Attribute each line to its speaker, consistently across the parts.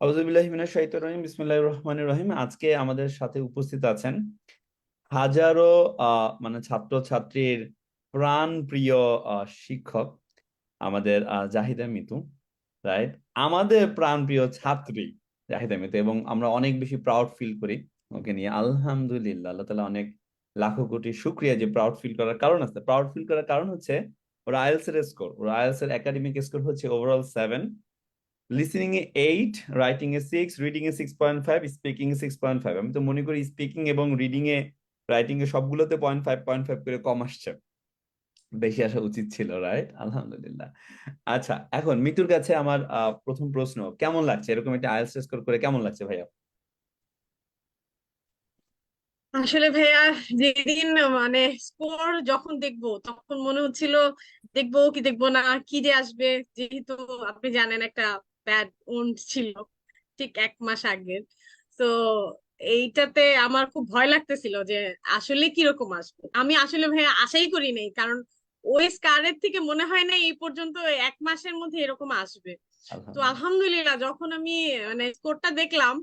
Speaker 1: আউযুবিল্লাহি মিনাশ শাইতানির রাজিম, বিসমিল্লাহির রহমানির রহিম। আজকে আমাদের সাথে উপস্থিত আছেন হাজারো মানে ছাত্র ছাত্রীর প্রাণ প্রিয় শিক্ষক আমাদের জাহিদা মিতু, রাইট? আমাদের প্রাণ প্রিয় ছাত্রী জাহিদা মিতু, এবং আমরা অনেক বেশি প্রাউড ফিল করি ওকে নিয়ে। আলহামদুলিল্লাহ, আল্লাহ তালা অনেক লাখো কোটি শুক্রিয়া যে প্রাউড ফিল করার কারণ আছে। প্রাউড ফিল করার কারণ হচ্ছে, ওর আইএলস এর স্কোর ওর আইএলস এর একাডেমিক স্কোর হচ্ছে ওভারঅল সেভেন লিসেনিং এ এইট রাইটিং এ সিক্স রিডিং এ সিক্স পয়েন্ট ফাইভ স্পিকিং এ সিক্স পয়েন্ট ফাইভ আমি তো মনে করি স্পিকিং এবং রিডিং এ রাইটিং এ সবগুলোতে পয়েন্ট ফাইভ পয়েন্ট ফাইভ করে কম আসছে। বেশি আসা উচিত ছিল রাইট আলহামদুলিল্লাহ। আচ্ছা এখন মিতুর কাছে আমার প্রথম প্রশ্ন। কেমন লাগছে? এরকম একটা আইএলটিএস স্কোর করে কেমন লাগছে ভাইয়া?
Speaker 2: আসলে ভাইয়া, যেদিন মানে স্কোর যখন দেখব, তখন মনে হচ্ছিল, দেখব কি দেখব না কি যে আসবে? যেহেতু আপনি জানেন একটা ব্যাড ওন ছিল ঠিক এক মাস আগের তো এইটাতে আমার খুব ভয় লাগতেছিল যে আসলে কীরকম আসবে? আমি আসলে ভাইয়া আশাই করি নাই কারণ ওই স্কারের থেকে মনে হয় না এই পর্যন্ত এক মাসের মধ্যে এরকম আসবে। তো
Speaker 1: আলহামদুলিল্লাহ
Speaker 2: যখন আমি মানে স্কোরটা দেখলাম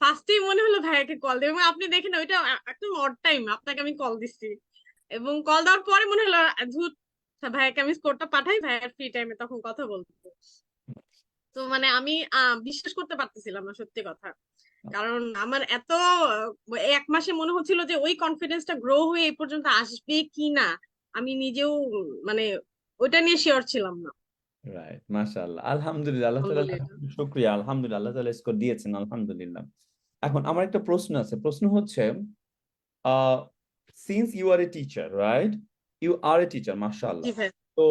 Speaker 2: ফার্স্টেই মনে হলো ভাইয়াকে কল দেব। এবং আপনি দেখেন ওইটা একদম অড টাইম আপনাকে আমি কল দিচ্ছি। এবং কল দেওয়ার পরে মনে হলো ধুত ভাইয়াকে আমি স্কোরটা পাঠাই ভাইয়ার ফ্রি টাইমে তখন কথা বলব। তো মানে আমি বিশ্বাস করতে পারতেছিলাম না সত্যি কথা। কারণ আমার এত এক মাসে মনে হচ্ছিল যে ওই কনফিডেন্সটা গ্রো হয়ে এই পর্যন্ত আসবে কি না আমি নিজেও মানে ওইটা নিয়ে শিওর ছিলাম না।
Speaker 1: রাইট মাশাআল্লাহ আলহামদুলিল্লাহ আল্লাহ তাআলা শুকরিয়া আলহামদুলিল্লাহ আল্লাহ তাআলা স্কোর দিয়েছেন আলহামদুলিল্লাহ। এখন আমার একটা প্রশ্ন আছে প্রশ্ন হচ্ছে since you are a teacher right you are a teacher মাশাআল্লাহ। তো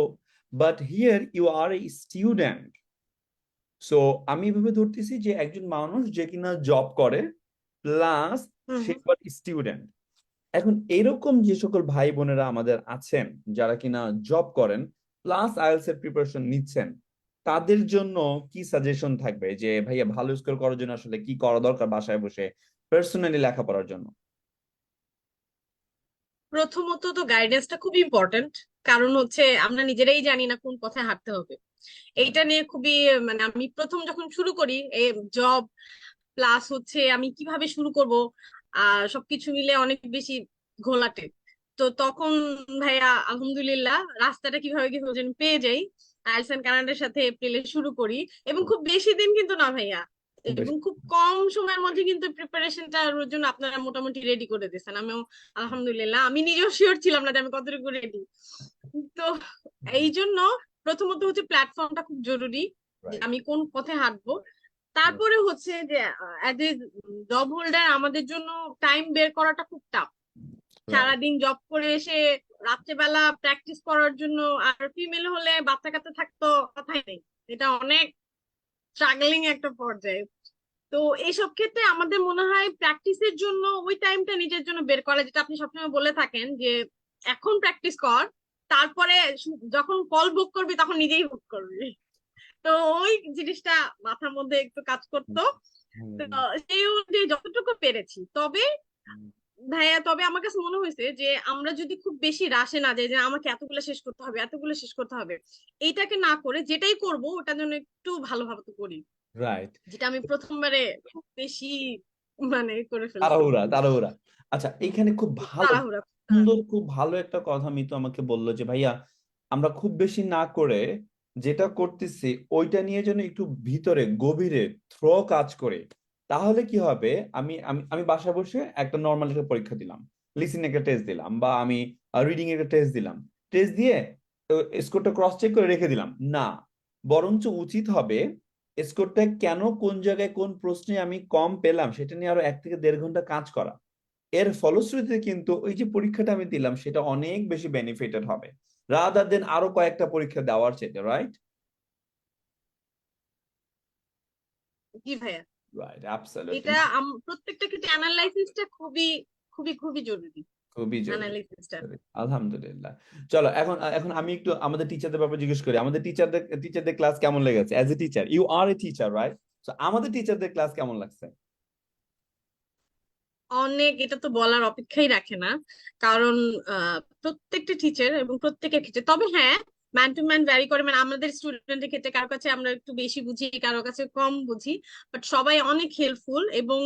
Speaker 1: but here you are a student so আমি এভাবে ধরতেছি যে একজন মানুষ যে কিনা জব করে প্লাস সে স্টুডেন্ট এখন এরকম যে সকল ভাই বোনেরা আমাদের আছেন যারা কিনা জব করেন প্লাস আইএলটিএস এর প্রিপারেশন নিচ্ছেন তাদের জন্য কি সাজেশন থাকবে? যে ভাইয়া ভালো স্কোর করার জন্য আসলে কি করা দরকার বাসায় বসে? পার্সোনালি লেখাপড়ার জন্য?
Speaker 2: প্রথমত তো গাইডেন্সটা খুব ইম্পর্ট্যান্ট কারণ হচ্ছে আমরা নিজেরাই জানি না কোন পথে হাঁটতে হবে। এইটা নিয়ে খুবই মানে আমি প্রথম যখন শুরু করি জব প্লাস হচ্ছে আমি কীভাবে শুরু করব, আর সবকিছু মিলে অনেক বেশি ঘোলাটে। তো তখন ভাইয়া আলহামদুলিল্লাহ রাস্তাটা কীভাবে কি পেয়ে যাই এন্ড কানাডার সাথে এপ্রিলে শুরু করি। এবং খুব বেশি দিন কিন্তু না ভাইয়া এবং খুব কম সময়ের মধ্যে কিন্তু প্রিপারেশনটার জন্য আপনারা মোটামুটি রেডি করে দিয়েছেন। আমিও আলহামদুলিল্লাহ আমি নিজেও শিওর ছিলাম না যে আমি কতটুকু রেডি তো এই জন্য প্রথমত হচ্ছে প্ল্যাটফর্মটা খুব জরুরি আমি কোন পথে হাঁটবো। তারপরে হচ্ছে যে অ্যাজ এ জব হোল্ডার আমাদের জন্য টাইম বের করাটা খুব টাফ সারাদিন জব করে এসে রাত্রেবেলা প্র্যাকটিস করার জন্য আর ফিমেল হলে বাচ্চা কাচ্চা থাকতো কথাই নেই। এটা অনেক স্ট্রাগলিং একটা পর্যায়ে। তো এইসব ক্ষেত্রে আমাদের মনে হয় প্র্যাকটিসের জন্য ওই টাইমটা নিজের জন্য বের করা যেটা আপনি সবসময় বলে থাকেন যে এখন প্র্যাকটিস কর তারপরে যখন কল বুক করবি তখন নিজেই বুক করবি। তো ওই জিনিসটা মাথার মধ্যে একটু কাজ করতো। তো সেই অনুযায়ী যতটুকু পেরেছি। তবে ভাইয়া তবে আমার কাছে মনে হয়েছে যে আমরা যদি খুব বেশি রাশে না যাই যে আমাকে এতগুলো শেষ করতে হবে এতগুলো শেষ করতে হবে এইটাকে না করে যেটাই করব ওটা যেন একটু ভালোভাবে করি।
Speaker 1: রাইট
Speaker 2: যেটা আমি প্রথমবারে খুব বেশি মানে করে ফেলছি।
Speaker 1: তাড়াহুড়া তাড়াহুড়া। আচ্ছা এখানে খুব ভালো সুন্দর খুব ভালো একটা কথা মিতু আমাকে বলল যে ভাইয়া আমরা খুব বেশি না করে যেটা করতেছি ওইটা নিয়ে যেন একটু ভিতরে গভীরে থ্র কাজ করে। তাহলে কি হবে? আমি আমি আমি বাসায় বসে একটা নর্মাল একটা পরীক্ষা দিলাম। লিসিং একটা টেস্ট দিলাম বা আমি রিডিং একটা টেস্ট দিলাম। টেস্ট দিয়ে স্কোরটা ক্রস চেক করে রেখে দিলাম। না, বরঞ্চ উচিত হবে স্কোরটা কেন, কোন জায়গায়, কোন প্রশ্নে আমি কম পেলাম, সেটা নিয়ে আরও এক থেকে দেড় ঘণ্টা কাজ করা। এর ফলশ্রুতিতে কিন্তু ওই যে পরীক্ষাটা আমি দিলাম, সেটা অনেক বেশি বেনিফিটেড হবে। রাদার দেন আরও কয়েকটা পরীক্ষা দেওয়ার চাইতে রাইট
Speaker 2: জি ভাইয়া।
Speaker 1: রাইট অ্যাবসলিউটলি
Speaker 2: এটা প্রত্যেকটা ক্ষেত্রে অ্যানালাইসিসটা খুবই খুবই খুবই জরুরি।
Speaker 1: খুবই জরুরি আলহামদুলিল্লাহ। চলো এখন এখন আমি একটু আমাদের টিচারদের ব্যাপারে জিজ্ঞেস করি। আমাদের টিচারদের টিচারদের ক্লাস কেমন লেগেছে? As a teacher you are a teacher right so আমাদের টিচারদের ক্লাস কেমন লাগছে?
Speaker 2: অনেক এটা তো বলার অপেক্ষাই রাখে না। কারণ প্রত্যেকটা টিচার এবং প্রত্যেকের ক্ষেত্রে তবে হ্যাঁ ম্যান টু ম্যান ভ্যারি করে। মানে আমাদের স্টুডেন্টের ক্ষেত্রে কারও কাছে আমরা একটু বেশি বুঝি কারও কাছে কম বুঝি। বাট সবাই অনেক হেল্পফুল এবং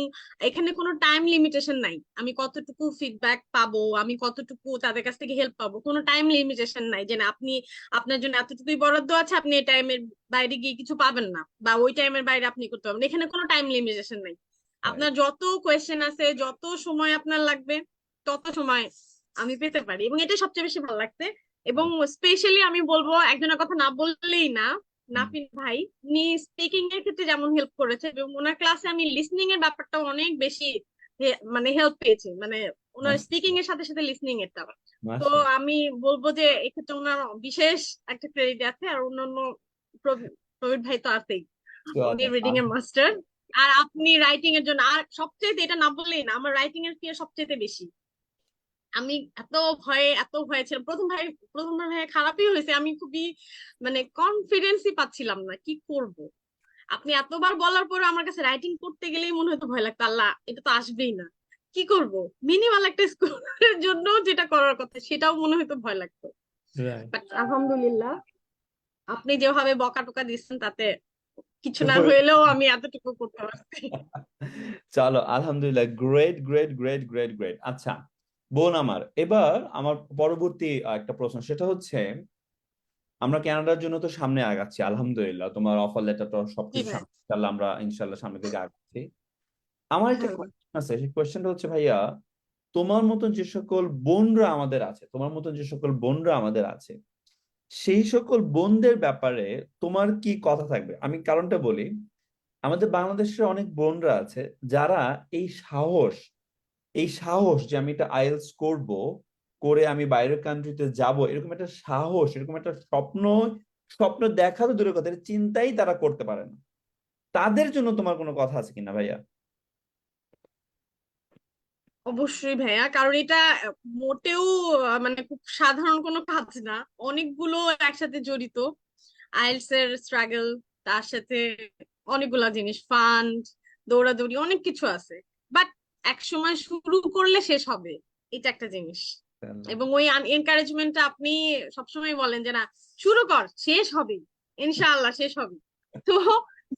Speaker 2: এখানে কোনো টাইম লিমিটেশন নাই। আমি কতটুকু ফিডব্যাক পাবো? আমি কতটুকু তাদের কাছ থেকে হেল্প পাবো? কোনো টাইম লিমিটেশন নাই যে না আপনি আপনার জন্য এতটুকুই বরাদ্দ আছে আপনি এই টাইমের বাইরে গিয়ে কিছু পাবেন না। বা ওই টাইমের বাইরে আপনি করতে পারবেন এখানে কোনো টাইম লিমিটেশন নাই। আপনার যত কোয়েশ্চেন আছে যত সময় আপনার লাগবে তত সময় আমি পেতে পারি। এবং এটা সবচেয়ে বেশি ভালো লাগছে। এবং স্পেশালি আমি বলব একজনের কথা না বললেই না নাফিন ভাই উনি স্পিকিং এর ক্ষেত্রে যেমন হেল্প করেছে এবং ওনার ক্লাসে আমি লিসনিং এর ব্যাপারটা অনেক বেশি মানে হেল্প পেয়েছি। মানে ওনার
Speaker 1: আচ্ছা।
Speaker 2: স্পিকিং এর সাথে সাথে লিসনিং এর এরটা তো আমি বলব যে এক্ষেত্রে ওনার বিশেষ একটা ক্রেডিট আছে আর অন্যান্য প্রবি- প্রবীর ভাই তো আছেই। উনি রিডিং এর মাস্টার আর আপনি রাইটিং এর জন্য আর সবচেয়ে এটা না বললেই না আমার রাইটিং এর ফিয়ার সবচেয়ে বেশি। আমি এত ভয়ে এত ভয়ে ছিলাম। প্রথম ভাই প্রথম ভাই খারাপই হয়েছে। আমি খুবই মানে কনফিডেন্সই পাচ্ছিলাম না কি করব? আপনি এতবার বলার পরে আমার কাছে রাইটিং করতে গেলেই মনে হতো ভয় লাগতো। আল্লাহ এটা তো আসবেই না। কি করব? মিনিমাল একটা স্কোরের জন্য যেটা করার কথা সেটাও মনে হতো ভয় লাগতো। বাট আলহামদুলিল্লাহ আপনি যেভাবে বকা টকা দিচ্ছেন তাতে কিছু না হইলেও আমি এতটুকু করতে পারছি।
Speaker 1: চলো আলহামদুলিল্লাহ great great great great great আচ্ছা বোন আমার। এবার আমার পরবর্তী একটা প্রশ্ন সেটা হচ্ছে আমরা কানাডার জন্য তো সামনে আগাচ্ছি আলহামদুলিল্লাহ। তোমার অফার সবকিছু
Speaker 2: ভাই।
Speaker 1: সামনে ইনশাল্লাহ আমরা ইনশাল্লাহ সামনে দিকে আগাচ্ছি। আমার একটা কোয়েশ্চেন আছে সেই কোয়েশ্চেনটা হচ্ছে ভাইয়া তোমার মতন যে সকল বোনরা আমাদের আছে তোমার মতন যে সকল বোনরা আমাদের আছে সেই সকল বোনদের ব্যাপারে তোমার কি কথা থাকবে? আমি কারণটা বলি আমাদের বাংলাদেশের অনেক বোনরা আছে যারা এই সাহস এই সাহস যে আমি এটা আইএলটিএস করব, করে আমি বাইরের কান্ট্রিতে যাব, এরকম একটা সাহস, এরকম একটা স্বপ্ন স্বপ্ন দেখা তো দূরের কথা চিন্তাই তারা করতে পারে না। তাদের জন্য তোমার কোনো কথা আছে কিনা ভাইয়া?
Speaker 2: অবশ্যই ভাইয়া, কারণ এটা মোটেও মানে খুব সাধারণ কোনো কাজ না। অনেকগুলো একসাথে জড়িত। আইএলটিএস এর স্ট্রাগল তার সাথে অনেকগুলা জিনিস ফান্ড দৌড়াদৌড়ি, অনেক কিছু আছে। এক সময় শুরু করলে শেষ হবে এটা একটা জিনিস। এবং ওই এনকারেজমেন্টটা আপনি সবসময় বলেন যে না শুরু কর শেষ হবে ইনশাআল্লাহ শেষ হবে। তো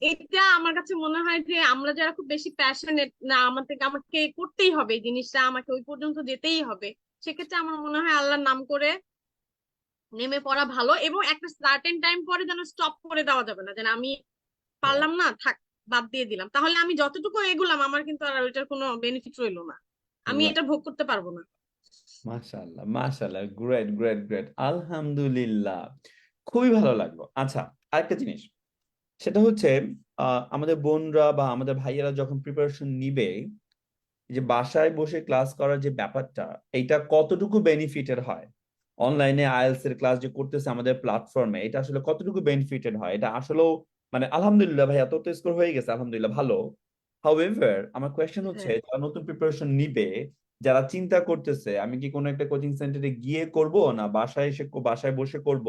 Speaker 2: এটা আমার কাছে মনে হয় যে আমরা যারা খুব বেশি প্যাশনেট না আমাদের আমাকে করতেই হবে এই জিনিসটা আমাকে ওই পর্যন্ত যেতেই হবে সেক্ষেত্রে আমার মনে হয় আল্লাহর নাম করে নেমে পড়া ভালো এবং একটা সার্টেন টাইম পরে যেন স্টপ করে দেওয়া যাবে না যেন আমি পারলাম না থাক বাদ দিয়ে দিলাম। তাহলে আমি যতটুকু এগুলাম আমার কিন্তু আর ওইটার কোনো বেনিফিট রইল না। আমি এটা ভোগ করতে পারব না।
Speaker 1: মাশাআল্লাহ মাশাআল্লাহ গ্রেট গ্রেট গ্রেট আলহামদুলিল্লাহ। খুবই ভালো লাগল। আচ্ছা আরেকটা জিনিস। সেটা হচ্ছে আমাদের বোনরা বা আমাদের ভাইয়েরা যখন প্রিপারেশন নিবে যে বাসায় বসে ক্লাস করার যে ব্যাপারটা এটা কতটুকু বেনিফিটের হয়? অনলাইনে আইএলটিএস এর ক্লাস যে করতেছে আমাদের প্ল্যাটফর্মে এটা আসলে কতটুকু বেনিফিটেড হয়? এটা আসলেও মানে আলহামদুলিল্লাহ ভাইয়া তোর তো স্কোর হয়ে গেছে আলহামদুলিল্লাহ ভালো। হাউএভার আমার কোয়েশ্চেন হচ্ছে
Speaker 2: হ্যাঁ।
Speaker 1: যারা নতুন প্রিপারেশন নিবে যারা চিন্তা করতেছে আমি কি কোনো একটা কোচিং সেন্টারে গিয়ে করব না বাসায় এসে বাসায় বসে করব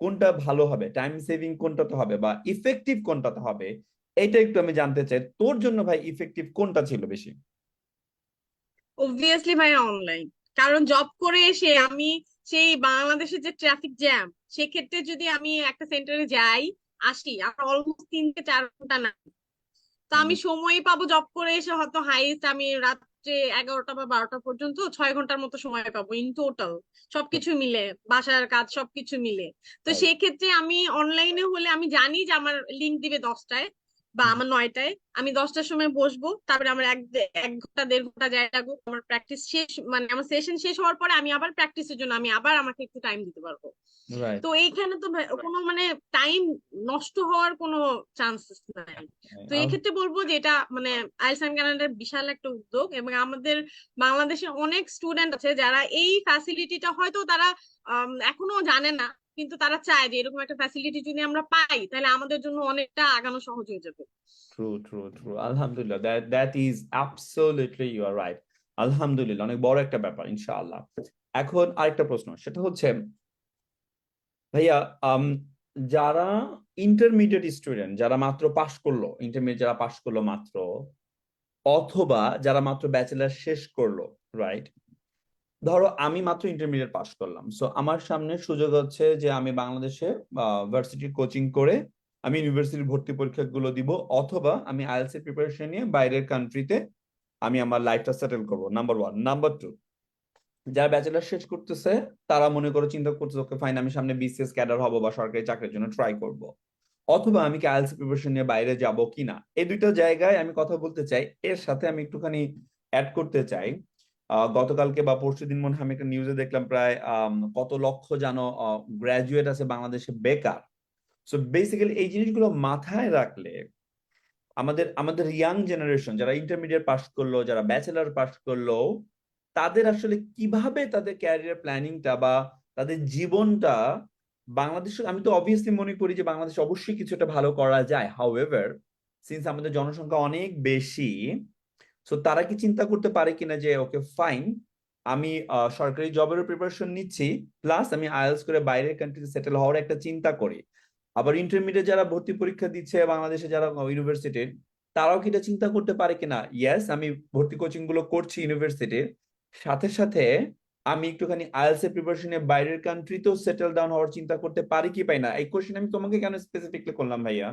Speaker 1: কোনটা ভালো হবে? টাইম সেভিং কোনটাতে হবে বা ইফেক্টিভ কোনটাতে হবে? এটা একটু আমি জানতে চাই তোর জন্য ভাই ইফেক্টিভ কোনটা ছিল বেশি?
Speaker 2: অবভিয়াসলি ভাই অনলাইন কারণ জব করে এসে আমি সেই বাংলাদেশের যে ট্রাফিক জ্যাম সেক্ষেত্রে যদি আমি একটা সেন্টারে যাই আসি আমার অলমোস্ট তিন থেকে চার ঘণ্টা না। তো আমি সময় পাবো জব করে এসে হয়তো হাইস্ট আমি রাত্রে এগারোটা বা বারোটা পর্যন্ত ছয় ঘণ্টার মতো সময় পাবো ইন টোটাল সবকিছু মিলে বাসার কাজ সবকিছু মিলে। তো সেক্ষেত্রে আমি অনলাইনে হলে আমি জানি যে আমার লিঙ্ক দিবে দশটায়। বা আমার নয়টায় আমি দশটার সময় বসবো তারপরে আমার এক এক ঘণ্টা দেড় ঘণ্টা যায় লাগুক আমার প্র্যাকটিস শেষ মানে আমার সেশন শেষ হওয়ার পরে আমি আবার প্র্যাকটিসের জন্য আমি আবার আমাকে একটু টাইম দিতে পারব। তো এইখানে তো কোনো মানে টাইম নষ্ট হওয়ার কোনো চান্সেস নাই। তো এই ক্ষেত্রে বলব যে এটা মানে আইএলটিএস অ্যান্ড কানাডার বিশাল একটা উদ্যোগ এবং আমাদের বাংলাদেশে অনেক স্টুডেন্ট আছে যারা এই ফ্যাসিলিটিটা হয়তো তারা এখনও জানে না। কিন্তু তারা চায় যে এরকম একটা ফ্যাসিলিটি যদি আমরা পাই, তাহলে আমাদের জন্য অনেকটা আগানো সহজ হয়ে যাবে।
Speaker 1: ট্রু ট্রু ট্রু আলহামদুলিল্লাহ that that is absolutely you are right আলহামদুলিল্লাহ অনেক বড় একটা ব্যাপার, ইনশাআল্লাহ। এখন আরেকটা প্রশ্ন, সেটা হচ্ছে, ভাইয়া যারা ইন্টারমিডিয়েট স্টুডেন্ট যারা মাত্র পাশ করল ইন্টারমিডিয়েট যারা পাশ করল মাত্র, অথবা যারা মাত্র ব্যাচেলার শেষ করল রাইট ধরো আমি মাত্র ইন্টারমিডিয়েট পাস করলাম। সো আমার সামনে সুযোগ হচ্ছে যে আমি বাংলাদেশে ভার্সিটি কোচিং করে আমি ইউনিভার্সিটির ভর্তি পরীক্ষাগুলো দিব, অথবা আমি আইএলস এর প্রিপারেশন নিয়ে বাইরের কান্ট্রিতে আমি আমার লাইফটা সেটেল করব। নাম্বার ওয়ান নাম্বার টু যারা ব্যাচেলার শেষ করতেছে, তারা মনে করে চিন্তা করতেছে ওকে ফাইন আমি সামনে বিসিএস ক্যাডার হব বা সরকারি চাকরির জন্য ট্রাই করব। অথবা আমি কি আইএলস প্রিপারেশন নিয়ে বাইরে যাব কিনা? এই দুইটা জায়গায় আমি কথা বলতে চাই। এর সাথে আমি একটুখানি অ্যাড করতে চাই। গতকালকে বা পরশু দিন মনে হয় আমি একটা নিউজে দেখলাম প্রায় কত লক্ষ যেন গ্রাজুয়েট আছে বাংলাদেশে বেকার। সো বেসিক্যালি এই জিনিসগুলো মাথায় রাখলে আমাদের আমাদের ইয়াং জেনারেশন যারা ইন্টারমিডিয়েট পাস করল, যারা ব্যাচেলার পাস করল, তাদের আসলে কীভাবে তাদের ক্যারিয়ার প্ল্যানিংটা বা তাদের জীবনটা বাংলাদেশে, আমি তো অবভিয়াসলি মনে করি যে বাংলাদেশে অবশ্যই কিছু একটা ভালো করা যায়। হাউ এভার সিন্স আমাদের জনসংখ্যা অনেক বেশি সো তারা কি চিন্তা করতে পারে কিনা যে ওকে ফাইন আমি সরকারি জবেরও প্রিপারেশন নিচ্ছি প্লাস আমি আইএলস করে বাইরের কান্ট্রিতে সেটেল হওয়ার একটা চিন্তা করি। আবার ইন্টারমিডিয়েট যারা ভর্তি পরীক্ষা দিচ্ছে, বাংলাদেশে যারা ইউনিভার্সিটির তারাও কি এটা চিন্তা করতে পারে কিনা? ইয়েস আমি ভর্তি কোচিংগুলো করছি ইউনিভার্সিটির সাথে সাথে আমি একটুখানি আইএলস এর প্রিপারেশনে বাইরের কান্ট্রিতেও সেটেল ডাউন হওয়ার চিন্তা করতে পারি কি পাই না? এই কোশ্চেন আমি তোমাকে কেন স্পেসিফিকলি করলাম ভাইয়া?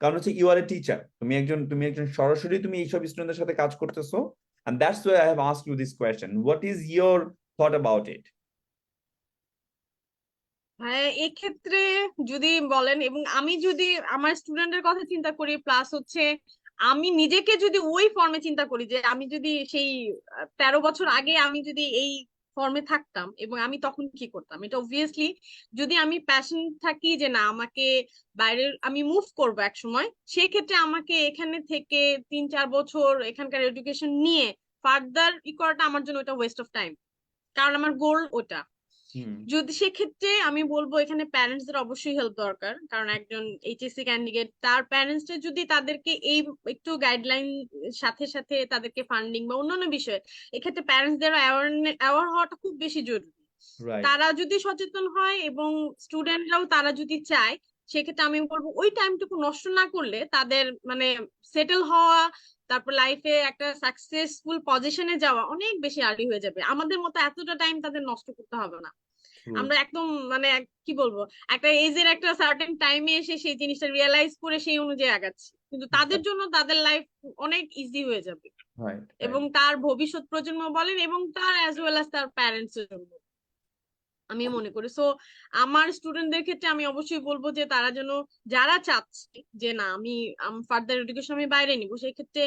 Speaker 1: কারণ হচ্ছে ইউ আর এ টিচার তুমি একজন তুমি একজন সরাসরি তুমি এইসব স্টুডেন্টদের সাথে কাজ করতেছো, and that's why I have asked you this question. What is your thought about it?
Speaker 2: হ্যাঁ এক্ষেত্রে যদি বলেন, এবং আমি যদি আমার স্টুডেন্টের কথা চিন্তা করি প্লাস হচ্ছে আমি নিজেকে যদি ওই ফর্মে চিন্তা করি যে আমি যদি সেই তেরো বছর আগে আমি যদি এই ফর্মে থাকতাম এবং আমি তখন কি করতাম এটা অবভিয়াসলি যদি আমি প্যাশন থাকি যে না, আমাকে বাইরের, আমি মুভ করব এক সময় সেক্ষেত্রে আমাকে এখানে থেকে তিন, চার বছর এখানকার এডুকেশন নিয়ে ফার্দার ই করাটা আমার জন্য ওটা ওয়েস্ট অফ টাইম কারণ আমার গোল ওটা. যদি সেক্ষেত্রে আমি বলব এখানে প্যারেন্টস দের অবশ্যই হেল্প দরকার। কারণ একজন এইচএসসি ক্যান্ডিডেট তার প্যারেন্টসরা যদি তাদেরকে এই একটু গাইডলাইন সাথে সাথে তাদেরকে ফান্ডিং বা অন্যান্য বিষয়ে এক্ষেত্রে প্যারেন্টস দের অ্যাওয়ার হওয়াটা খুব বেশি জরুরি। তারা যদি সচেতন হয় এবং স্টুডেন্টরাও তারা যদি চায় সেক্ষেত্রে আমি বলব ওই টাইমটুকু নষ্ট না করলে তাদের মানে সেটেল হওয়া তারপর লাইফে একটা সাকসেসফুল পজিশনে যাওয়া অনেক বেশি আর্লি হয়ে যাবে। আমাদের মতো এতটা টাইম তাদের নষ্ট করতে হবে না। আমরা একদম মানে কি বলব? একটা এজের একটা সার্টেন টাইমে এসে সেই জিনিসটা রিয়েলাইজ করে সেই অনুযায়ী আগাচ্ছি। কিন্তু তাদের জন্য তাদের লাইফ অনেক ইজি হয়ে যাবে। এবং তার ভবিষ্যৎ প্রজন্ম বলেন এবং তার অ্যাজ ওয়েল অ্যাজ তার প্যারেন্টস এর জন্য। আমি মনে করি। সো আমার স্টুডেন্টদের ক্ষেত্রে আমি অবশ্যই বলব যে তারা যেন যারা চাচ্ছে যে না আমি ফার্দার এডুকেশন আমি বাইরে নিব সেই ক্ষেত্রে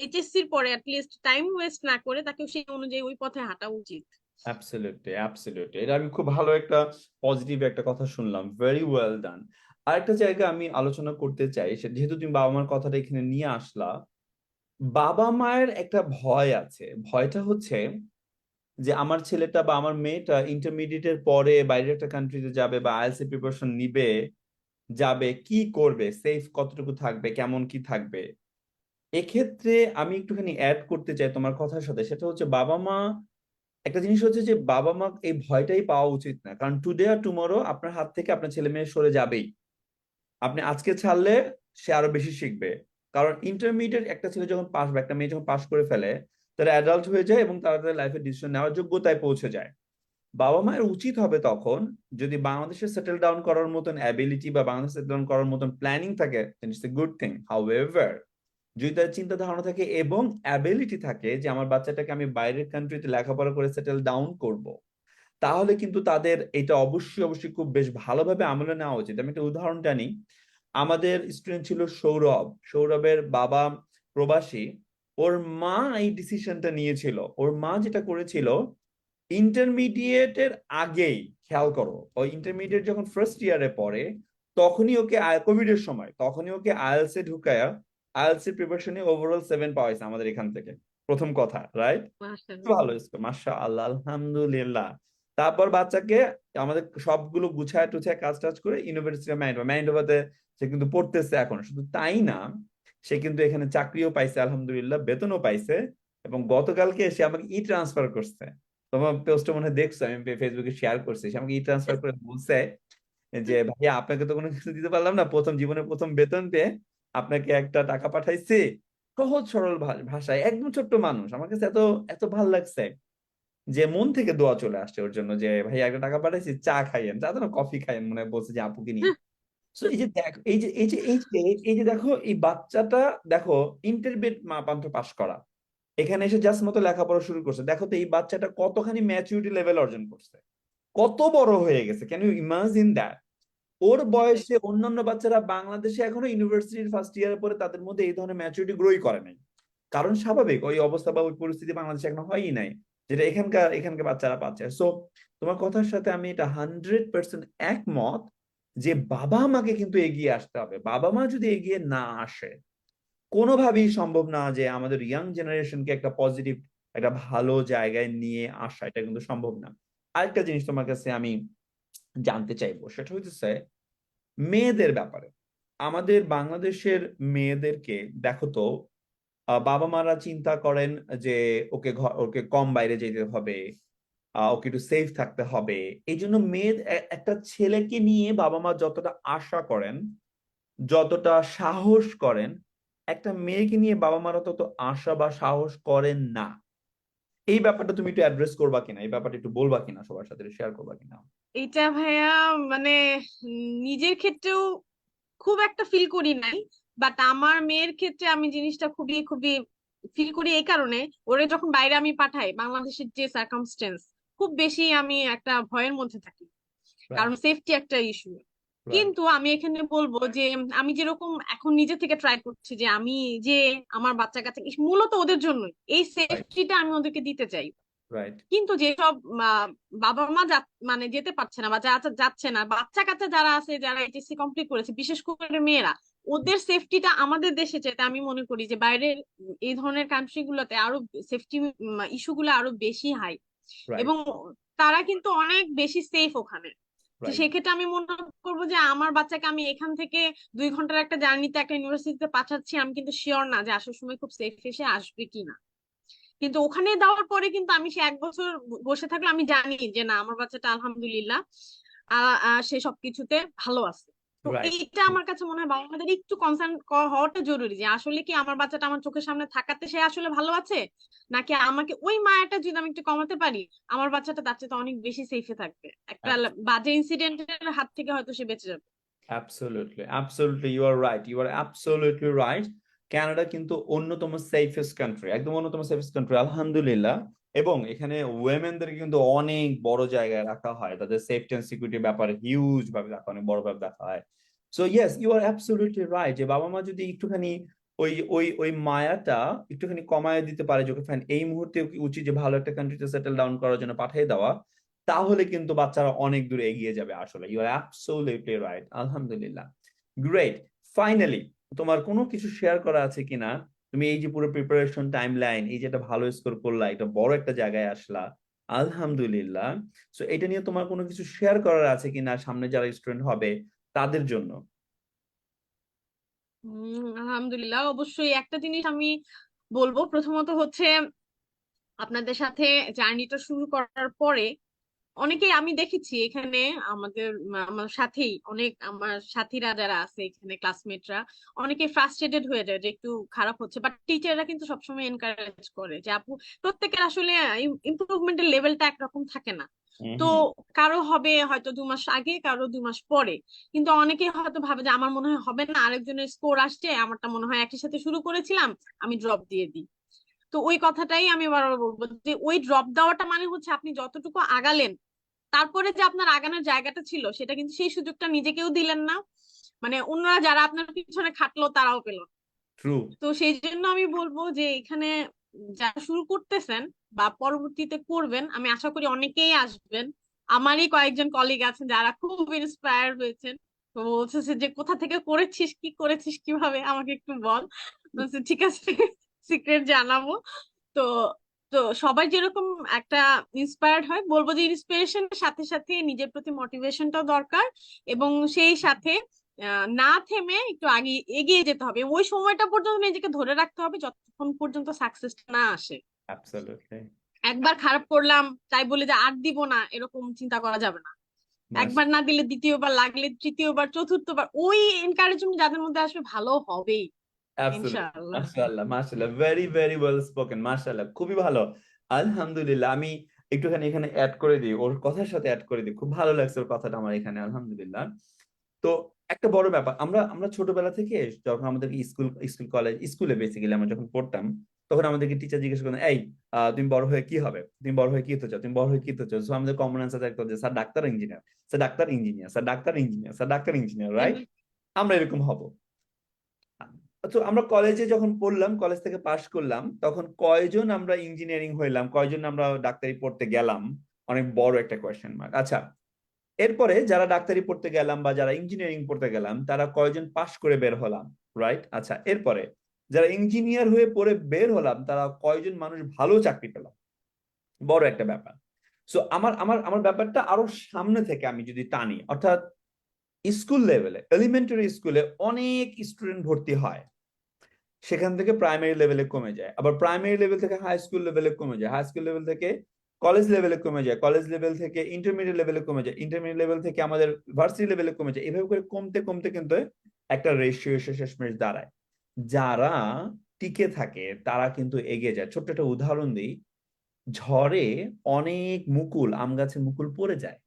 Speaker 2: এইচএসসির পরে অ্যাটলিস্ট টাইম ওয়েস্ট না করে তাকে সেই অনুযায়ী ওই পথে হাঁটা উচিত।
Speaker 1: Absolutely, absolutely. এটা আমি খুব ভালো একটা পজিটিভ একটা কথা শুনলাম। ভেরি ওয়েল ডান আরেকটা জায়গা আমি আলোচনা করতে চাই যেহেতু তুমি বাবা মার কথাটা এখানে নিয়ে আসলা বাবা মায়ের একটা ভয় আছে। ভয়টা হচ্ছে যে আমার ছেলেটা বা আমার মেয়েটা ইন্টারমিডিয়েটের পরে বাইরের একটা কান্ট্রিতে যাবে বা আইএলস প্রিপারেশন নিবে, যাবে, কি করবে সেফ কতটুকু থাকবে, কেমন কি থাকবে? এক্ষেত্রে আমি একটুখানি অ্যাড করতে চাই তোমার কথার সাথে, সেটা হচ্ছে বাবা মা, একটা জিনিস হচ্ছে যে বাবা মা এই ভয়টাই পাওয়া উচিত না। কারণ টুডে আর টুমরো আপনার হাত থেকে আপনার ছেলে মেয়ে সরে যাবেই। আপনি আজকে ছাড়লে সে আরও বেশি শিখবে। কারণ ইন্টারমিডিয়েট একটা ছেলে যখন পাস বা একটা মেয়ে যখন পাস করে ফেলে তারা অ্যাডাল্ট হয়ে যায় এবং তারা তাদের লাইফে ডিসিশন নেওয়ার যোগ্যতায় পৌঁছে যায়। বাবা মায়ের উচিত হবে তখন যদি বাংলাদেশে সেটেল ডাউন করার মতন অ্যাবিলিটি বা বাংলাদেশ সেটেল ডাউন করার মতন প্ল্যানিং থাকে it's a good thing however যদি তার চিন্তা ধারণা থাকে এবং অ্যাবিলিটি থাকে যে আমার বাচ্চাটাকে আমি বাইরের কান্ট্রিতে লেখাপড়া করে সেটেল ডাউন করব, তাহলে কিন্তু তাদের এটা অবশ্যই অবশ্যই খুব বেশ ভালোভাবে আমলে নেওয়া উচিত। আমি একটা উদাহরণটা নিই আমাদের স্টুডেন্ট ছিল সৌরভ। সৌরভের বাবা প্রবাসী। ওর মা এই ডিসিশনটা নিয়েছিল। ওর মা যেটা করেছিল ইন্টারমিডিয়েটের আগেই খেয়াল করো ওই ইন্টারমিডিয়েট যখন ফার্স্ট ইয়ারে পড়ে তখনই ওকে কোভিড এর সময় তখনই ওকে আইএলস এ ঢুকায়া আইএলস এর প্রিপারেশনে ওভারঅল সেভেন পাওয়াইছে আমাদের এখান থেকে। প্রথম কথা রাইট
Speaker 2: মাশাআল্লাহ।
Speaker 1: ভালো মাশা আল্লাহ আলহামদুলিল্লাহ। তারপর বাচ্চাকে আমাদের সবগুলো গুছায় টুছায় কাজ টাজ করে ইউনিভার্সিটি ম্যান্ডোভা ম্যান্ডোভাতে সে কিন্তু পড়তেছে এখন। শুধু তাই না সে কিন্তু এখানে চাকরিও পাইছে, আলহামদুলিল্লাহ, বেতনও পাইছে এবং গতকালকে সে আমাকে ই ট্রান্সফার করছে। তোমার পোস্ট মনে হয় দেখছ, আমি ফেসবুকে শেয়ার করছি, সে আমাকে ই ট্রান্সফার করে বলছে যে, ভাইয়া, আপনাকে তো কোনো কিছু দিতে পারলাম না, প্রথম জীবনের প্রথম বেতন পেয়ে আপনাকে একটা টাকা পাঠাইছি, সহজ, সরল ভাষায়, একদম ছোট্ট মানুষ। আমার কাছে এত এত ভালো লাগছে যে, মন থেকে দোয়া চলে আসছে ওর জন্য যে ভাই একটা টাকা পাঠাইছি, চা খাইয়েন। চা তো কফি খাইয়েন মনে বলছে যে আপুকে নিয়ে? সো এই যে দেখো, এই যে এই যে এই যে এই যে দেখো, এই বাচ্চাটা দেখো ইন্টারমিডিয়েট মাত্র পাস করা। এখানে এসে জাস্ট মতো লেখাপড়া শুরু করছে। দেখো তো এই বাচ্চাটা কতখানি লেভেল অর্জন করছে। কত বড় হয়ে গেছে। ক্যান ইউ ইমাজিন দ্যাট ওর বয়সে অন্যান্য বাচ্চারা বাংলাদেশে এখনও ইউনিভার্সিটির ফার্স্ট ইয়ারে পরে তাদের মধ্যে এই ধরনের ম্যাচুরিটি গ্রোই করে নাই। কারণ স্বাভাবিক, ওই অবস্থা বা ওই পরিস্থিতি বাংলাদেশে এখনও হয়ই নাই, যেটা এখানকার এখানকার বাচ্চারা পাচ্ছে। সো তোমার কথার সাথে আমি এটা হান্ড্রেড পার্সেন্ট একমত। যে বাবা মাকে কিন্তু এগিয়ে আসতে হবে। বাবা মা যদি এগিয়ে না আসে, কোনোভাবেই সম্ভব না যে আমাদের ইয়াং জেনারেশনকে একটা পজিটিভ একটা ভালো জায়গায় নিয়ে আসা। এটা কিন্তু সম্ভব না। আরেকটা জিনিস তোমার কাছে আমি জানতে চাইব, সেটা হচ্ছে মেয়েদের ব্যাপারে। আমাদের বাংলাদেশের মেয়েদেরকে দেখো তো বাবা মারা চিন্তা করেন যে ওকে ওকে কম বাইরে যেতে হবে ওকে একটু সেফ থাকতে হবে। এই জন্য মেয়ে এ- একটা ছেলেকে নিয়ে বাবা মা যতটা আশা করেন যতটা সাহস করেন একটা মেয়েকে নিয়ে বাবা মারা তত আশা বা সাহস করেন না। এই ব্যাপারটা তুমি একটু অ্যাড্রেস করবা কিনা? এই ব্যাপারটা একটু বলবা কিনা? সবার সাথে শেয়ার করবা কিনা?
Speaker 2: এটা ভাইয়া মানে নিজের ক্ষেত্রেও খুব একটা ফিল করি নাই বাট আমার মেয়ের ক্ষেত্রে আমি জিনিসটা খুবই খুবই ফিল করি এই কারণে। ওরে যখন বাইরে আমি পাঠাই বাংলাদেশের যে সার্কামস্টেন্স খুব বেশি আমি একটা ভয়ের মধ্যে থাকি। কারণ সেফটি একটা ইস্যু কিন্তু আমি এখানে বলব যে আমি যেরকম এখন নিজে থেকে ট্রাই করছি যে আমি যে আমার বাচ্চা কাচ্চা মূলত ওদের জন্যই। এই সেফটিটা আমি ওদেরকে দিতে চাই। কিন্তু যেসব বাবা মা মানে যেতে পারছে না বা যাচ্ছে না বাচ্চা কাচ্চা যারা আছে যারা এইচএসসি কমপ্লিট করেছে বিশেষ করে মেয়েরা ওদের সেফটিটা আমাদের দেশে চাইতে আমি মনে করি যে বাইরের এই ধরনের কান্ট্রি গুলোতে আরও সেফটি ইস্যু গুলো আরও বেশি হাই এবং তারা কিন্তু অনেক বেশি সেফ ওখানে। তো সেক্ষেত্রে আমি মনে করব যে আমার বাচ্চাকে আমি এখান থেকে দুই ঘণ্টার একটা জার্নিতে একটা ইউনিভার্সিটিতে পাঠাচ্ছি আমি কিন্তু শিওর না যে আসার সময় খুব সেফ এসে আসবে কিনা। কিন্তু ওখানে দেওয়ার পরে কিন্তু আমি সে এক বছর বসে থাকলে আমি জানি যে না আমার বাচ্চাটা আলহামদুলিল্লাহ সে সবকিছুতে ভালো আছে। তো এইটা আমার কাছে মনে হয় বাবা মাদের একটু কনসার্ন হওয়াটা জরুরি যে আসলে কি আমার বাচ্চাটা আমার চোখের সামনে থাকাতে সে আসলে ভালো আছে নাকি আমাকে ওই মায়াটা যদি আমি একটু কমাতে পারি আমার বাচ্চাটা তার চেয়ে অনেক বেশি সেফে থাকবে একটা। বাজে ইনসিডেন্টের হাত থেকে হয়তো সে বেঁচে যাবে
Speaker 1: Absolutely, absolutely, you are right. You are absolutely right. Canada কিন্তু অন্যতম সেফেস্ট কান্ট্রি একদম অন্যতম সেফেস্ট কান্ট্রি আলহামদুলিল্লাহ এবং এখানে ওয়েমেনদেরকে কিন্তু অনেক বড় জায়গায় রাখা হয়। তাদের সেফটি এন্ড সিকিউরিটির ব্যাপারে হিউজ ভাবে রাখা, অনেক বড় ভাবে দেখা হয়। So yes you are absolutely right যে বাবা মা যদি একটুখানি ওই ওই ওই মায়াটা একটুখানি কমায় দিতে পারে, যে ফাইন এই মুহূর্তে উচিত যে ভালো একটা কান্ট্রিতে সেটেল ডাউন করার জন্য পাঠিয়ে দেওয়া? তাহলে কিন্তু বাচ্চারা অনেক দূরে এগিয়ে যাবে আসলে। ইউ আর অ্যাবসলিউটলি রাইট আলহামদুলিল্লাহ। গ্রেট ফাইনালি তোমার কোনো কিছু শেয়ার করা আছে কিনা? তুমি এই যে পুরো প্রিপারেশন টাইম লাইন এই যে একটা ভালো স্কোর করলা এটা বড় একটা জায়গায় আসলা, আলহামদুলিল্লাহ। সো এটা নিয়ে তোমার কোনো কিছু শেয়ার করার আছে কিনা? সামনে যারা স্টুডেন্ট হবে, তাদের জন্য।
Speaker 2: হম আলহামদুলিল্লাহ, অবশ্যই একটা জিনিস আমি বলব। প্রথমত হচ্ছে, আপনাদের সাথে জার্নিটা শুরু করার পরে অনেকেই আমি দেখেছি এখানে আমাদের আমার সাথেই অনেক আমার সাথীরা যারা আছে এখানে ক্লাসমেটরা অনেকে ফ্রাস্ট্রেটেড হয়ে যায় যে একটু খারাপ হচ্ছে। বাট টিচাররা কিন্তু সবসময় এনকারেজ করে যে আপু প্রত্যেকের আসলে ইমপ্রুভমেন্টের লেভেলটা একরকম থাকে না। তো কারও হবে হয়তো দু মাস আগে কারও দু মাস পরে। কিন্তু অনেকেই হয়তো ভাবে যে আমার মনে হয় হবে না আরেকজনের স্কোর আসছে আমারটা মনে হয় একই সাথে শুরু করেছিলাম আমি ড্রপ দিয়ে দিই। তো ওই কথাটাই আমি বারবার বলব যে ওই ড্রপ দেওয়াটা মানে হচ্ছে আপনি যতটুকু আগালেন তারপরে যে আপনার আগানোর জায়গাটা ছিল সেটা কিন্তু সেই সুযোগটা নিজেকেও দিলেন না। মানে অন্যরা যারা আপনার পিছনে খাটলো তারাও পেল তো সেই জন্য আমি বলব যে এখানে যারা শুরু করতেছেন বা পরবর্তীতে করবেন আমি আশা করি অনেকেই আসবেন। আমারই কয়েকজন কলিগ আছেন যারা খুব ইন্সপায়ার হয়েছেন। তো বলছে যে কোথা থেকে করেছিস কি করেছিস কীভাবে আমাকে একটু বল। বলছে ঠিক আছে। সিক্রেট জানাব। তো তো সবাই যেরকম একটা ইন্সপায়ার্ড হয় বলব যে ইন্সপিরেশনের সাথে সাথে নিজের প্রতি মোটিভেশনটাও দরকার এবং সেই সাথে না থেমে একটু আগে এগিয়ে যেতে হবে। ওই সময়টা পর্যন্ত নিজেকে ধরে রাখতে হবে যতক্ষণ পর্যন্ত সাকসেস না আসে। একবার খারাপ করলাম তাই বলে যে আর দিব না এরকম চিন্তা করা যাবে না। একবার না দিলে দ্বিতীয়বার লাগলে তৃতীয়বার চতুর্থবার ওই এনকারেজমেন্ট যাদের মধ্যে আসবে ভালো হবেই।
Speaker 1: মাশাআল্লাহ মাশাআল্লাহ। ভেরি ভেরি ওয়েল স্পোকেন মাশাআল্লাহ। খুবই ভালো। আলহামদুলিল্লাহ আমি একটুখানি এখানে অ্যাড করে দিই ওর কথার সাথে অ্যাড করে দিই। খুব ভালো লাগছে ওর কথাটা আমার এখানে আলহামদুলিল্লাহ। তো একটা বড় ব্যাপার আমরা আমরা ছোটবেলা থেকে যখন আমাদেরকে স্কুল স্কুল কলেজ স্কুলে বেসিক্যালি আমরা যখন পড়তাম তখন আমাদেরকে টিচার জিজ্ঞেস করতেন এই তুমি বড় হয়ে কি হবে? তুমি বড় হয়ে কি হতে চাও? তুমি বড় হয়ে কি হতে চাও? আমাদের কমন অ্যান্সার থাকতো যে sir doctor engineer sir doctor engineer sir doctor engineer sir doctor engineer right আমরা এরকম হব। তো আমরা কলেজে যখন পড়লাম কলেজ থেকে পাশ করলাম, তখন কয়জন আমরা ইঞ্জিনিয়ারিং হইলাম, কয়জন আমরা ডাক্তারি পড়তে গেলাম? অনেক বড় একটা কোয়েশ্চেন মার্ক আচ্ছা এরপরে যারা ডাক্তারি পড়তে গেলাম বা যারা ইঞ্জিনিয়ারিং পড়তে গেলাম, তারা কয়জন পাশ করে বের হলাম রাইট আচ্ছা এরপরে যারা ইঞ্জিনিয়ার হয়ে পড়ে বের হলাম, তারা কয়জন মানুষ ভালো চাকরি পেলাম? বড় একটা ব্যাপার। সো আমার আমার আমার ব্যাপারটা আরও সামনে থেকে আমি যদি টানি, অর্থাৎ স্কুল লেভেলে এলিমেন্টারি স্কুলে অনেক স্টুডেন্ট ভর্তি হয়। সেখান থেকে প্রাইমারি লেভেলে কমে যায়। আবার প্রাইমারি লেভেল থেকে হাই স্কুল লেভেলে কমে যায়। হাই স্কুল লেভেল থেকে কলেজ লেভেলে কমে যায়। কলেজ লেভেল থেকে ইন্টারমিডিয়েট লেভেলে কমে যায়। ইন্টারমিডিয়েট লেভেল থেকে আমাদের ভার্সিটি লেভেলে কমে যায়। এভাবে করে কমতে কমতে কিন্তু একটা রেশিও এসে শেষমেশ দাঁড়ায়। যারা টিকে থাকে, তারা কিন্তু এগিয়ে যায়। ছোট্ট একটা উদাহরণ দিই। ঝড়ে অনেক মুকুল, আম গাছের মুকুল পড়ে যায়।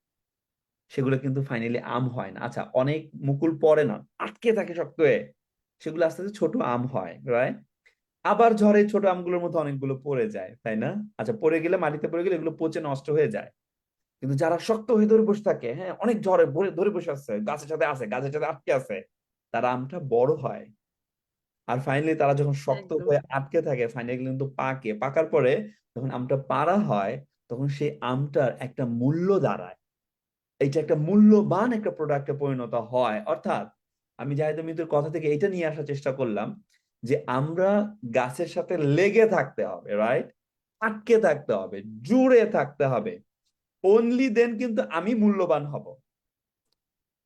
Speaker 1: সেগুলো কিন্তু ফাইনালি আম হয় না। আচ্ছা অনেক মুকুল পড়ে না। আটকে থাকে শক্ত হয়ে। সেগুলো আস্তে আস্তে ছোট আম হয় রাইট আবার ঝড়ে ছোট আমগুলোর মধ্যে অনেকগুলো পড়ে যায় তাই না? আচ্ছা পড়ে গেলে মাটিতে পড়ে গেলে এগুলো পচে নষ্ট হয়ে যায়। কিন্তু যারা শক্ত হয়ে ধরে বসে থাকে হ্যাঁ অনেক ঝড়ে ধরে বসে আছে গাছের সাথে আছে গাছের সাথে আটকে আছে তারা আমটা বড় হয়। আর ফাইনালি তারা যখন শক্ত হয়ে আটকে থাকে ফাইনালি কিন্তু পাকে। পাকার পরে যখন আমটা পাড়া হয় তখন সেই আমটার একটা মূল্য দাঁড়ায়। এইটা একটা মূল্যবান একটা প্রোডাক্টে পরিণত হয় অর্থাৎ আমি জাহিদ মিতুর কথা থেকে এটা নিয়ে আসার চেষ্টা করলাম যে আমরা গাছের সাথে লেগে থাকতে হবে রাইট আটকে থাকতে হবে, জুড়ে থাকতে হবে। অনলি দেন কিন্তু আমি মূল্যবান হব।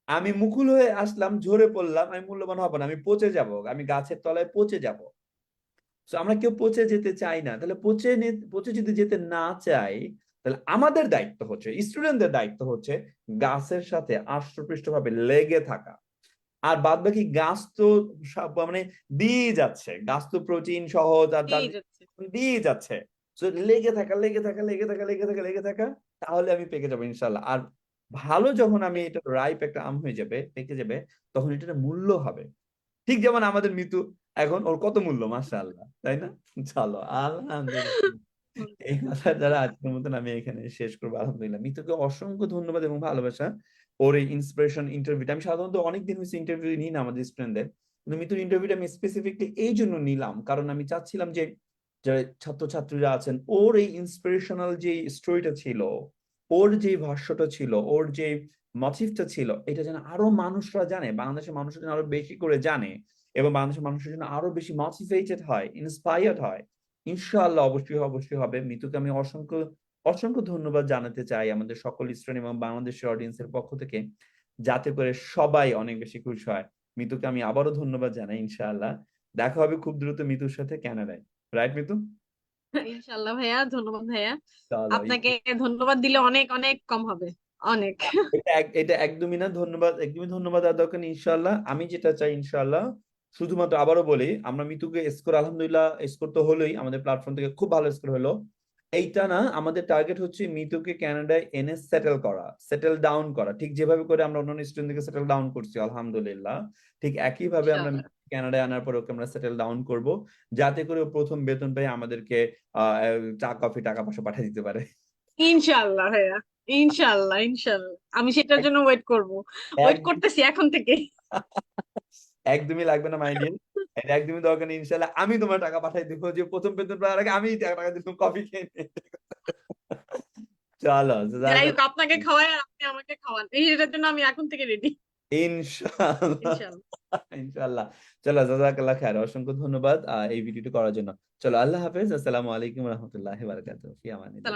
Speaker 1: আমি মুকুল হয়ে আসলাম, ঝরে পড়লাম, আমি মূল্যবান হব না, আমি পচে যাব, আমি গাছের তলায় পচে যাব। তো আমরা কেউ পচে যেতে চাই না। তাহলে পচে পচে যদি যেতে না চাই, তাহলে আমাদের দায়িত্ব হচ্ছে স্টুডেন্টদের দায়িত্ব হচ্ছে গাছের সাথে আষ্টপৃষ্টভাবে লেগে থাকা। আর বাদ বাকি গাছ তো মানে দিয়ে যাচ্ছে। গাছ তো প্রোটিন সহ তার
Speaker 2: দিয়ে যাচ্ছে।
Speaker 1: লেগে থাকা লেগে থাকা লেগে থাকা লেগে থাকা লেগে থাকা তাহলে আমি পেকে যাব ইনশাল্লাহ আর ভালো যখন আমি এটা রাইপ একটা আম হয়ে যাবে পেকে যাবে তখন এটার মূল্য হবে। ঠিক যেমন আমাদের মৃত্যু এখন ওর কত মূল্য মাশাআল্লাহ তাই না? চলো আলহামদুলিল্লাহ। এই কথা যারা আজকের মতন আমি এখানে শেষ করব আলহামদুলিল্লাহ। মিতুকে অসংখ্য ধন্যবাদ এবং ভালোবাসা। ওর এই ইন্সপিরেশন ইন্টারভিউটা আমি সাধারণত অনেকদিন হয়েছে ইন্টারভিউ নিই না আমাদের স্টুডেন্টদের কিন্তু মিতুর ইন্টারভিউটা আমি স্পেসিফিকলি এই জন্য নিলাম। কারণ আমি চাচ্ছিলাম যে, যারা ছাত্রছাত্রীরা আছেন, ওর এই ইন্সপিরেশনাল যে স্টোরিটা ছিল, ওর যে ভাষ্যটা ছিল, ওর যে মোটিভটা ছিল, এটা যেন আরও মানুষরা জানে, বাংলাদেশের মানুষরা যেন আরও বেশি করে জানে এবং বাংলাদেশের মানুষের জন্য আরও বেশি মোটিভেটেড হয় ইন্সপায়ার্ড হয়। ইনশাআল্লাহ অবশ্যই অবশ্যই হবে। মিতুকে আমি অসংখ্য অসংখ্য ধন্যবাদ জানাতে চাই আমাদের সকল স্টুডেন্ট এবং বাংলাদেশের অডিয়েন্সের পক্ষ থেকে যাতে করে সবাই অনেক বেশি খুশি হয়। মিতুকে আমি আবারও ধন্যবাদ জানাই ইনশাআল্লাহ। দেখা হবে খুব দ্রুত মিতুর সাথে কানাডায় রাইট মিতু?
Speaker 2: ইনশাল্লাহ ভাইয়া ধন্যবাদ ভাইয়া। আপনাকে ধন্যবাদ দিলে অনেক অনেক কম হবে। অনেক।
Speaker 1: এটা একদমই না ধন্যবাদ একদমই ধন্যবাদ আর দরকার ইনশাআল্লাহ। আমি যেটা চাই ইনশাআল্লাহ শুধুমাত্র আবারও বলি আমরা মিতুকে স্কোর আলহামদুলিল্লাহ স্কোর তো হলোই আমাদের প্ল্যাটফর্ম থেকে খুব ভালো স্কোর হলো। এইটা না আমাদের টার্গেট হচ্ছে মিতুকে কানাডায় এনে সেটেল করা সেটেল ডাউন করা। ঠিক যেভাবে করে আমরা অন্যান্য স্টুডেন্টকে সেটেল ডাউন করছি আলহামদুলিল্লাহ। ঠিক একইভাবে আমরা কানাডায় আনার পর ওকে আমরা সেটেল ডাউন করব যাতে করে ও প্রথম বেতন পেয়ে আমাদেরকে চা কফি টাকা পয়সা পাঠিয়ে দিতে পারে।
Speaker 2: ইনশাআল্লাহ ভাইয়া ইনশাআল্লাহ ইনশাআল্লাহ। আমি সেটার জন্য ওয়েট করব। ওয়েট করতেছি এখন থেকে
Speaker 1: একদমই লাগবে না মাইন্ডিল এটা একদমই দরকার নেই ইনশাল্লাহ আমি তোমার টাকা পাঠাই দিব। যে প্রথম বেতন পাওয়ার আগে আমি টাকা দিব কফি খেয়ে। চলো
Speaker 2: যাই হোক। আপনাকে আর আপনি আমাকে খাওয়ান। এটার জন্য আমি এখন থেকে রেডি ইনশাআল্লাহ।
Speaker 1: চলো জাজাকাল্লাহ খায়ের অসংখ্য ধন্যবাদ এই ভিডিওটি করার জন্য। চলো আল্লাহ হাফেজ। আসসালামু আলাইকুম রহমতুল্লাহি বারাকাতুহু। ফি আমানিল্লাহ।